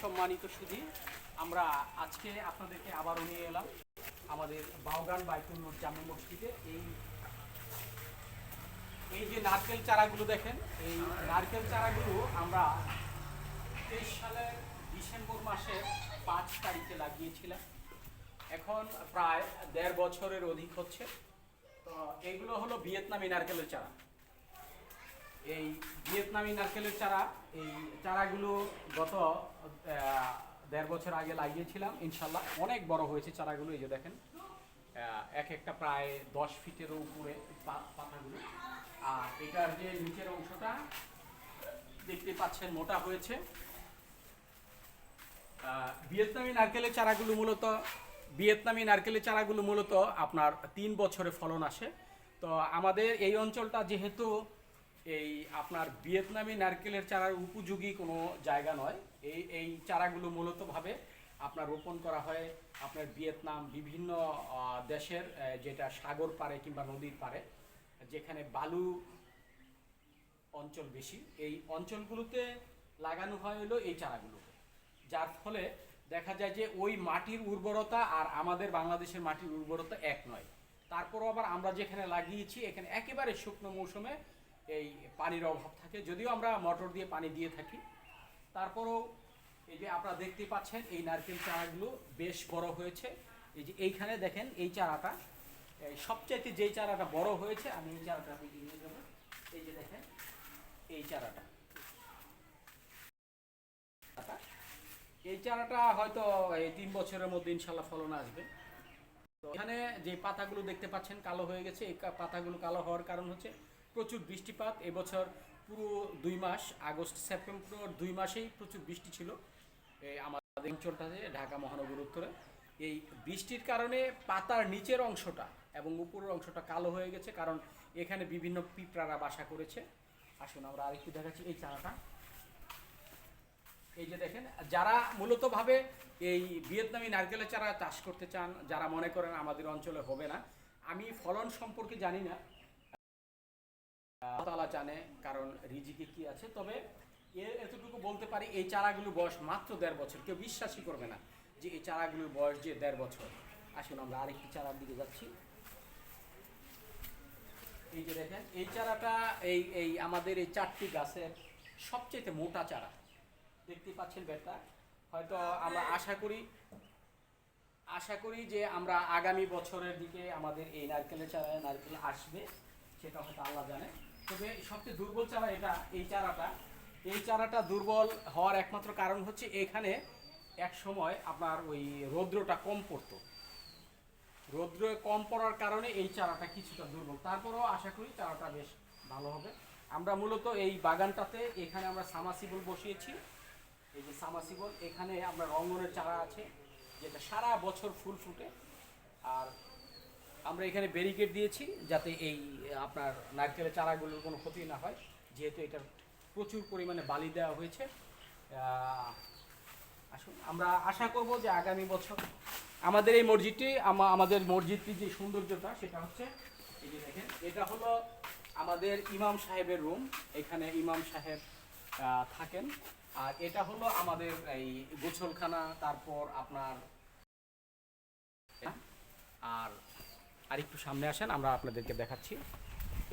সম্মানিত সুধী, আমরা আজকে আপনাদেরকে আবারও নিয়ে এলাম আমাদের বাউগান বাইতুল্নুর জামে মসজিদে। এই এই যে নারকেল চারাগুলো দেখেন, এই নারকেল চারাগুলো আমরা তেইশ সালের ডিসেম্বর মাসের পাঁচ তারিখে লাগিয়েছিলাম। এখন প্রায় দেড় বছরের অধিক হচ্ছে। তো এইগুলো হলো ভিয়েতনামি নারকেলের চারা। এই ভিয়েতনামি নারকেলের চারা, এই চারাগুলো গত দেড় বছর আগে লাগিয়েছিলাম, ইনশাল্লাহ। অনেক বড় হয়েছে চারাগুলো, এই যে দেখেন। এক একটা প্রায় দশ ফিটেরও উপরে পাতাগুলো। আর এটার যে নিচের অংশটা, দেখতে পাচ্ছেন, মোটা হয়েছে। ভিয়েতনামি নারকেলের চারাগুলো মূলত, ভিয়েতনামি নারকেলের চারাগুলো মূলত আপনার তিন বছরে ফলন আসে। তো আমাদের এই অঞ্চলটা যেহেতু এই আপনার ভিয়েতনামি নারকেলের চারার উপযোগী কোনো জায়গা নয়। এই এই চারাগুলো মূলতভাবে আপনার রোপণ করা হয় আপনার ভিয়েতনাম বিভিন্ন দেশের যেটা সাগর পারে কিংবা নদীর পারে যেখানে বালু অঞ্চল বেশি। এই অঞ্চলগুলোতে লাগানো হয় হলো এই চারাগুলোকে। যার ফলে দেখা যায় যে ওই মাটির উর্বরতা আর আমাদের বাংলাদেশের মাটির উর্বরতা এক নয়। তারপরও আবার আমরা যেখানে লাগিয়েছি, এখানে একেবারে শুকনো মৌসুমে এই পানির অভাব থাকে। যদিও আমরা মোটর দিয়ে পানি দিয়ে থাকি। তারপরও এই যে আপনারা দেখতে পাচ্ছেন, এই নারকেল চারাগুলো বেশ বড় হয়েছে। এই যে এইখানে দেখেন, এই চারাটা সবচাইতে যেই চারাটা বড় হয়েছে, আমি এই চারাটা নিয়ে যাব। এই যে দেখেন, এই চারাটা। এই চারাটা হয়তো এই তিন বছরের মধ্যে ইনশাল্লাহ ফলন আসবে। তো এখানে যে পাতাগুলো দেখতে পাচ্ছেন, কালো হয়ে গেছে। এই পাতাগুলো কালো হওয়ার কারণ হচ্ছে প্রচুর বৃষ্টিপাত। এবছর পুরো দুই মাস, আগস্ট, সেপ্টেম্বর দুই মাসেই প্রচুর বৃষ্টি ছিল। আমাদের অঞ্চলটাতে, ঢাকা মহানগর উত্তরে। এই বৃষ্টির কারণে পাতার নিচের অংশটা এবং উপরের অংশটা কালো হয়ে গেছে কারণ এখানে বিভিন্ন পিঁপড়ারা বাসা করেছে। আসুন আমরা আরেকটু দেখাচ্ছি এই চারাটা। এই যে দেখেন, যারা মূলতভাবে এই ভিয়েতনামি নারকেলের চারা চাষ করতে চান, যারা মনে করেন আমাদের অঞ্চলে হবে না, আমি ফলন সম্পর্কে জানি না আল্লাহ জানে কারণ রিজিকে কি আছে। তবে এতটুকু বলতে পারি, এই চারাগুলোর বয়স মাত্র দেড় বছর। কেউ বিশ্বাসই করবে না যে এই চারাগুলোর বয়স যে দেড় বছর। আসুন আমরা আরেকটি চারার দিকে যাচ্ছি। এই যে দেখেন, এই চারাটা এই এই আমাদের এই চারটি গাছের সবচেয়ে মোটা চারা। দেখতে পাচ্ছেন বেটা হয়তো আমরা আশা করি আশা করি যে আমরা আগামী বছরের দিকে আমাদের এই নারকেলের চারায় নারকেল আসবে, সেটা হয়তো আল্লাহ জানে। তবে সবচেয়ে দুর্বল চারা এটা, এই চারাটা। এই চারাটা দুর্বল হওয়ার একমাত্র কারণ হচ্ছে এখানে এক সময় আপনার ওই রৌদ্রটা কম পড়তো। রৌদ্র কম পড়ার কারণে এই চারাটা কিছুটা দুর্বল। তারপরেও আশা করি চারাটা বেশ ভালো হবে। আমরা মূলত এই বাগানটাতে এখানে আমরা সামাসিবল বসিয়েছি। এই যে সামাসিবল, এখানে আমরা রঙ্গনের চারা আছে, যেটা সারা বছর ফুল ফুটে। আর আমরা এখানে ব্যারিকেড দিয়েছি যাতে এই, আপনার নারকেলের চারাগুলোর কোনো ক্ষতি না হয়। যেহেতু এটার প্রচুর পরিমাণে বালি দেওয়া হয়েছে। আসুন, আমরা আশা করব যে আগামী বছর আমাদের এই মসজিদটি আমাদের মসজিদটির যে সৌন্দর্যটা সেটা হচ্ছে এই যে দেখেন, এটা হলো আমাদের ইমাম সাহেবের রুম এখানে ইমাম সাহেব থাকেন। আর এটা হলো আমাদের এই গোছলখানা তারপর আপনার আর আরেকটু সামনে আসেন, আমরা আপনাদেরকে দেখাচ্ছি।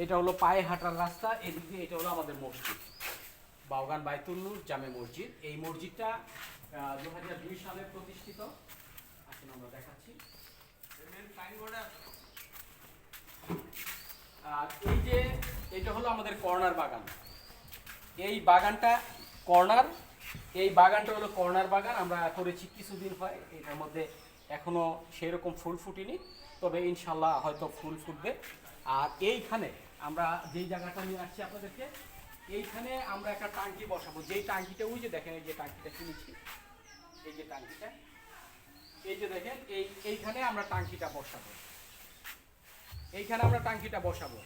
এটা হলো পায়ে হাঁটার রাস্তা, এদিকে এটা হলো আমাদের মসজিদ। বাউগান বাইতুল্নুর জামে মসজিদ। এই মসজিদটা দু হাজার দুই সালে প্রতিষ্ঠিত। আসুন আমরা দেখাচ্ছি। আর এই যে, এটা হলো আমাদের কর্নার বাগান। এই বাগানটা কর্নার। এই বাগানটা হলো কর্নার বাগান। আমরা করেছি কিছুদিন হয়, এটার মধ্যে এখনও সেরকম ফুল ফুটেনি, তবে ইনশাল্লাহ হয়তো ফুল ফুটবে। আর এইখানে আমরা যেই জায়গাটা নিয়ে আসছি আপনাদেরকে, এইখানে আমরা একটা টাঙ্কি বসাবো। যেই টাঙ্কিটা, ওই যে দেখেন এই যে টাঙ্কিটা কিনেছি, এই যে টাঙ্কিটা, এই যে দেখেন, এই, এইখানে আমরা টাঙ্কিটা বসাবো। এইখানে আমরা টাঙ্কিটা বসাবো।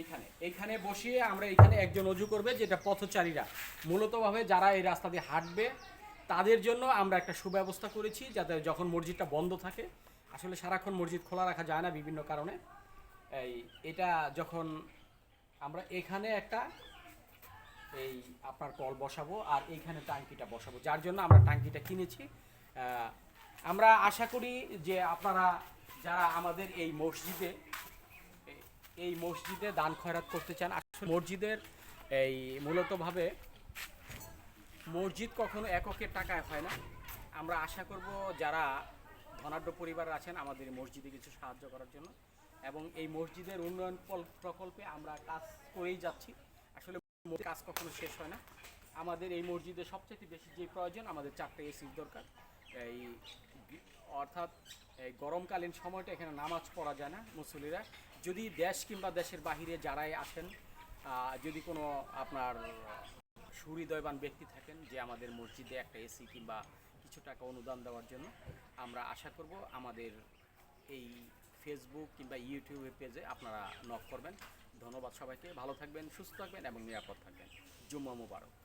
এইখানে এইখানে বসিয়ে আমরা এখানে একজন অজু করবে, যেটা পথচারীরা। মূলতভাবে যারা এই রাস্তা দিয়ে হাঁটবে তাদের জন্য আমরা একটা সুব্যবস্থা করেছি যাতে যখন মসজিদটা বন্ধ থাকে, আসলে সারাক্ষণ মসজিদ খোলা রাখা যায় না বিভিন্ন কারণে। এই, এটা যখন আমরা এখানে একটা, এই আপনার কল বসাবো আর এইখানে টাঙ্কিটা বসাবো, যার জন্য আমরা টাঙ্কিটা কিনেছি। আমরা আশা করি যে আপনারা যারা আমাদের এই মসজিদে এই মসজিদে দান খয়রাত করতে চান, আসলে মসজিদের এই মূলতভাবে মসজিদ কখনো এককের টাকায় হয় না। আমরা আশা করব যারা ধনাঢ্য পরিবার আছেন, আমাদের মসজিদে কিছু সাহায্য করার জন্য এবং এই মসজিদের উন্নয়ন প্রকল্পে আমরা কাজ করেই যাচ্ছি। আসলে কাজ কখনো শেষ হয় না। আমাদের এই মসজিদে সবচেয়ে বেশি যে প্রয়োজন, আমাদের চারটে এসির দরকার। এই অর্থাৎ এই গরমকালীন সময়টা এখানে নামাজ পড়া যায় না মুসলিরা যদি দেশ কিংবা দেশের বাহিরে যারাই আসেন যদি কোনো আপনার সুহৃদয়বান ব্যক্তি থাকেন যে আমাদের মসজিদে একটা এসি কিংবা কিছু টাকা অনুদান দেওয়ার জন্য আমরা আশা করব আমাদের এই ফেসবুক কিংবা ইউটিউবের পেজে আপনারা নক করবেন। ধন্যবাদ সবাইকে। ভালো থাকবেন, সুস্থ থাকবেন এবং নিরাপদ থাকবেন। জুম্মা মুবারক।